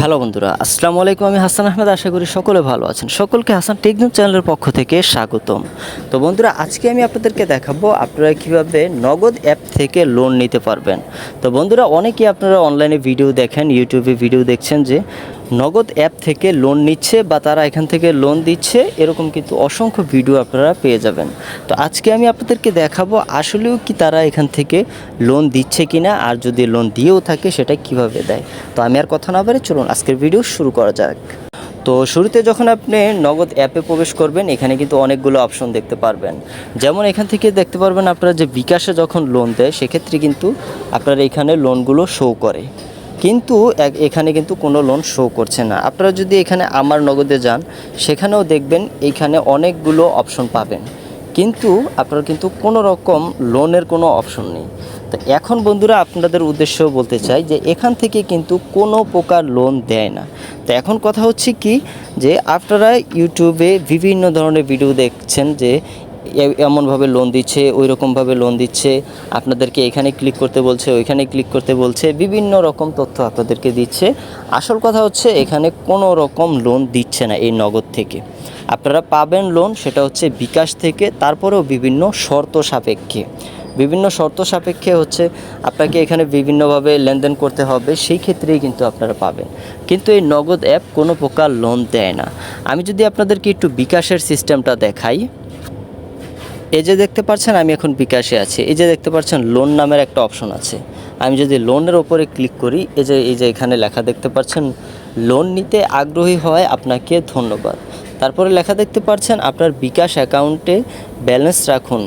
Hello বন্ধুরা, আসসালামু আলাইকুম। আমি হাসান আহমেদ, আশা করি সকলে ভালো আছেন। সকলকে হাসান টেকনিক চ্যানেলের পক্ষ থেকে স্বাগতম। তো বন্ধুরা, আজকে আমি আপনাদেরকে দেখাবো আপনারা কীভাবে নগদ অ্যাপ থেকে লোন নিতে পারবেন। তো বন্ধুরা, অনেকেই আপনারা অনলাইনে ভিডিও দেখেন ইউটিউবে ভিডিও দেখছেন যে নগদ অ্যাপ থেকে লোন নিচ্ছে বা তারা এখান থেকে লোন দিচ্ছে, এরকম কিন্তু অসংখ্য ভিডিও আপনারা পেয়ে যাবেন। তো আজকে আমি আপনাদেরকে দেখাবো আসলেও কি তারা এখান থেকে লোন দিচ্ছে কিনা, আর যদি লোন দিয়েও থাকে সেটা কীভাবে দেয়। তো আমি আর কথা না বলে চলুন, আজকের ভিডিও শুরু করা যাক। তো শুরুতে যখন আপনি নগদ অ্যাপে প্রবেশ করবেন, এখানে কিন্তু অনেকগুলো অপশন দেখতে পারবেন। যেমন এখান থেকে দেখতে পারবেন আপনারা যে বিকাশে যখন লোন দেয়, সেক্ষেত্রে কিন্তু আপনারা এখানে লোনগুলো শো করে। কিন্তু এখানে কিন্তু কোনো লোন শো করছে না। আপনারা যদি এখানে আমার নগদে যান, সেখানেও দেখবেন এইখানে অনেকগুলো অপশন পাবেন। কিন্তু আপনার কিন্তু কোনো রকম লোনের কোনো অপশন নেই। তো এখন বন্ধুরা আপনাদের উদ্দেশ্য বলতে চাই যে এখান থেকে কিন্তু কোনো প্রকার লোন দেয় না। তো এখন কথা হচ্ছে কি, যে আপনারা ইউটিউবে বিভিন্ন ধরনের ভিডিও দেখছেন যে এমনভাবে লোন দিচ্ছে ওই রকমভাবে লোন দিচ্ছে, আপনাদেরকে এখানে ক্লিক করতে বলছে, ওইখানে ক্লিক করতে বলছে, বিভিন্ন রকম তথ্য আপনাদেরকে দিচ্ছে। আসল কথা হচ্ছে, এখানে কোনো রকম লোন দিচ্ছে না এই নগদ থেকে। আপনারা পাবেন লোন সেটা হচ্ছে বিকাশ থেকে, তারপরেও বিভিন্ন শর্ত সাপেক্ষে। বিভিন্ন শর্ত সাপেক্ষে হচ্ছে, আপনাকে এখানে বিভিন্নভাবে লেনদেন করতে হবে, সেই ক্ষেত্রেই কিন্তু আপনারা পাবেন। কিন্তু এই নগদ অ্যাপ কোনো প্রকার লোন দেয় না। আমি যদি আপনাদেরকে একটু বিকাশের সিস্টেমটা দেখাই। এই যে দেখতে পাচ্ছেন, আমি এখন বিকাশে আছি। এই যে দেখতে পাচ্ছেন লোন নামের একটা অপশন আছে। আমি যদি লোনের ওপরে ক্লিক করি, এই যে এই যে এখানে লেখা দেখতে পাচ্ছেন লোন নিতে আগ্রহী হয় আপনাকে ধন্যবাদ। তারপরে লেখা দেখতে পাচ্ছেন, আপনার বিকাশ অ্যাকাউন্টে ব্যালেন্স রাখুন।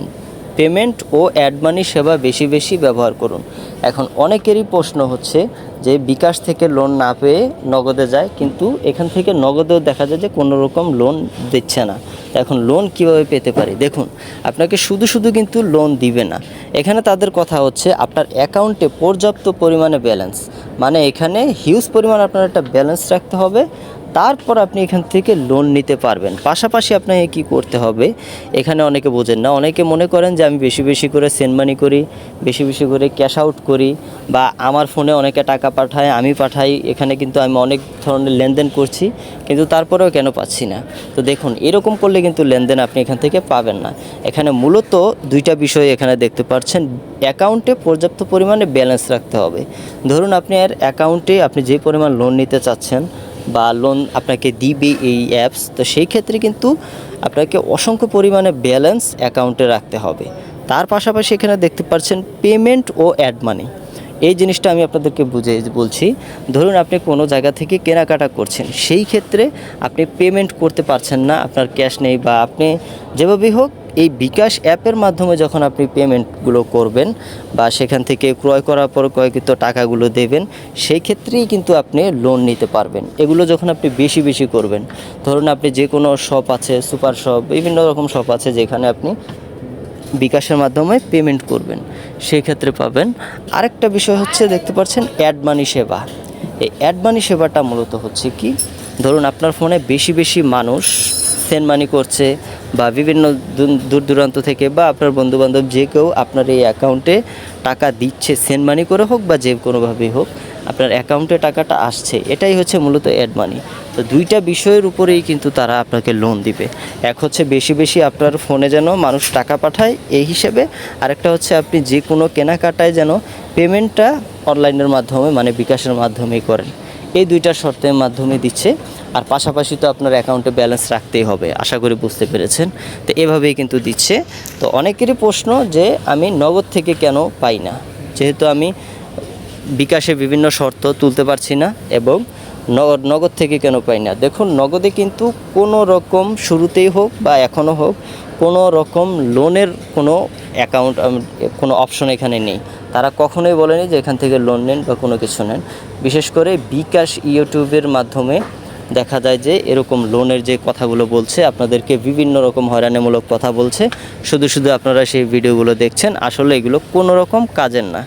পেমেন্ট ও অ্যাড মানি সেবা বেশি বেশি ব্যবহার করুন। এখন অনেকেরই প্রশ্ন হচ্ছে যে বিকাশ থেকে লোন না পেয়ে নগদে যায়, কিন্তু এখান থেকে নগদেও দেখা যায় যে কোনো রকম লোন দিচ্ছে না। এখন লোন কীভাবে পেতে পারি? দেখুন, আপনাকে শুধু শুধু কিন্তু লোন দিবে না। এখানে তাদের কথা হচ্ছে আপনার অ্যাকাউন্টে পর্যাপ্ত পরিমাণে ব্যালেন্স মানে এখানে হিউজ পরিমাণ আপনার একটা ব্যালেন্স রাখতে হবে। তারপর আপনি এখান থেকে লোন নিতে পারবেন। পাশাপাশি আপনাকে কি করতে হবে, এখানে অনেকে বোঝেন না। অনেকে মনে করেন যে আমি বেশি বেশি করে সেন্ড মানি করি, বেশি বেশি করে ক্যাশ আউট করি বা আমার ফোনে অনেকে টাকা পাঠায়, আমি পাঠাই। এখানে কিন্তু আমি অনেক ধরনের লেনদেন করছি, কিন্তু তারপরেও কেন পাচ্ছি না? তো দেখুন, এরকম করলে কিন্তু লেনদেন আপনি এখান থেকে পাবেন না। এখানে মূলত দুইটা বিষয় এখানে দেখতে পাচ্ছেন। অ্যাকাউন্টে পর্যাপ্ত পরিমাণে ব্যালেন্স রাখতে হবে। ধরুন আপনি আর অ্যাকাউন্টে আপনি যে পরিমাণ লোন নিতে চাচ্ছেন বা লোন আপনাকে দিবে এই অ্যাপস তো সেই ক্ষেত্রে কিন্তু আপনাকে অসংখ্য পরিমাণে ব্যালেন্স অ্যাকাউন্টে রাখতে হবে। তার পাশাপাশি এখানে দেখতে পাচ্ছেন পেমেন্ট ও অ্যাড মানি এই জিনিসটা আমি আপনাদেরকে বুঝে বলছি, ধরুন আপনি কোনো জায়গা থেকে কেনাকাটা করছেন, সেই ক্ষেত্রে আপনি পেমেন্ট করতে পারছেন না, আপনার ক্যাশ নেই বা আপনি যেভাবেই হোক এই বিকাশ অ্যাপের মাধ্যমে যখন আপনি পেমেন্টগুলো করবেন বা সেখান থেকে ক্রয় করার পর ক্রয়কৃত টাকাগুলো দেবেন সেই ক্ষেত্রেই কিন্তু আপনি লোন নিতে পারবেন। এগুলো যখন আপনি বেশি বেশি করবেন, ধরুন আপনি যে কোনো শপ আছে সুপার শপ বিভিন্ন রকম শপ আছে যেখানে আপনি বিকাশের মাধ্যমে পেমেন্ট করবেন সেই ক্ষেত্রে পাবেন। আরেকটা বিষয় হচ্ছে, দেখতে পাচ্ছেন অ্যাড মানি সেবা। এই অ্যাড মানি সেবাটা মূলত হচ্ছে কি? ধরুন আপনার ফোনে বেশি বেশি মানুষ সেন্ড মানি করছে বা বিভিন্ন দূর- দূর দূরান্ত থেকে বা আপনার বন্ধুবান্ধব যে কেউ আপনার এই অ্যাকাউন্টে টাকা দিচ্ছে, সেন্ড মানি করে হোক বা যে কোনোভাবেই হোক, আপনার অ্যাকাউন্টে টাকাটা আসছে। এটাই হচ্ছে মূলত অ্যাড মানি। তো দুইটা বিষয়ের উপরেই কিন্তু তারা আপনাকে লোন দিবে। এক হচ্ছে বেশি বেশি আপনার ফোনে যেন মানুষ টাকা পাঠায়, এই হিসেবে। আরেকটা হচ্ছে আপনি যে কোনো কেনাকাটায় যেন পেমেন্টটা অনলাইনের মাধ্যমে মানে বিকাশের মাধ্যমেই করেন। এই দুইটা শর্তের মাধ্যমে দিচ্ছে। আর পাশাপাশি তো আপনার অ্যাকাউন্টে ব্যালেন্স রাখতেই হবে, আশা করি বুঝতে পেরেছেন। তো এভাবেই কিন্তু দিচ্ছে। তো অনেকেরই প্রশ্ন যে, আমি নগদ থেকে কেন পাই না? যেহেতু আমি বিকাশে বিভিন্ন শর্ত তুলতে পারছি না এবং ন- নগদ থেকে কেন পাই না? দেখুন, নগদে কিন্তু কোনো রকম শুরুতেই হোক বা এখনও হোক, কোনো রকম লোনের কোনো অ্যাকাউন্ট কোনো অপশন এখানে নেই। তারা কখনোই বলেনি যে এখান থেকে লোন নেন বা কোনো কিছু নেন। বিশেষ করে বিকাশ ইউটিউবের মাধ্যমে দেখা যায় যে এরকম লোনের যে কথাগুলো বলছে, আপনাদেরকে বিভিন্ন রকম হয়রানিমূলক কথা বলছে। শুধু শুধু আপনারা সেই ভিডিওগুলো দেখছেন, আসলে এগুলো কোনো রকম কাজের না।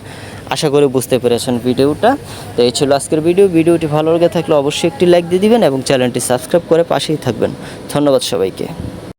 আশা করি বুঝতে পেরেছেন ভিডিওটা। তো এই ছিল আজকের ভিডিও। ভিডিওটি ভালো লেগে থাকলে অবশ্যই একটি লাইক দিয়ে দিবেন এবং চ্যানেলটি সাবস্ক্রাইব করে পাশেই থাকবেন। ধন্যবাদ সবাইকে।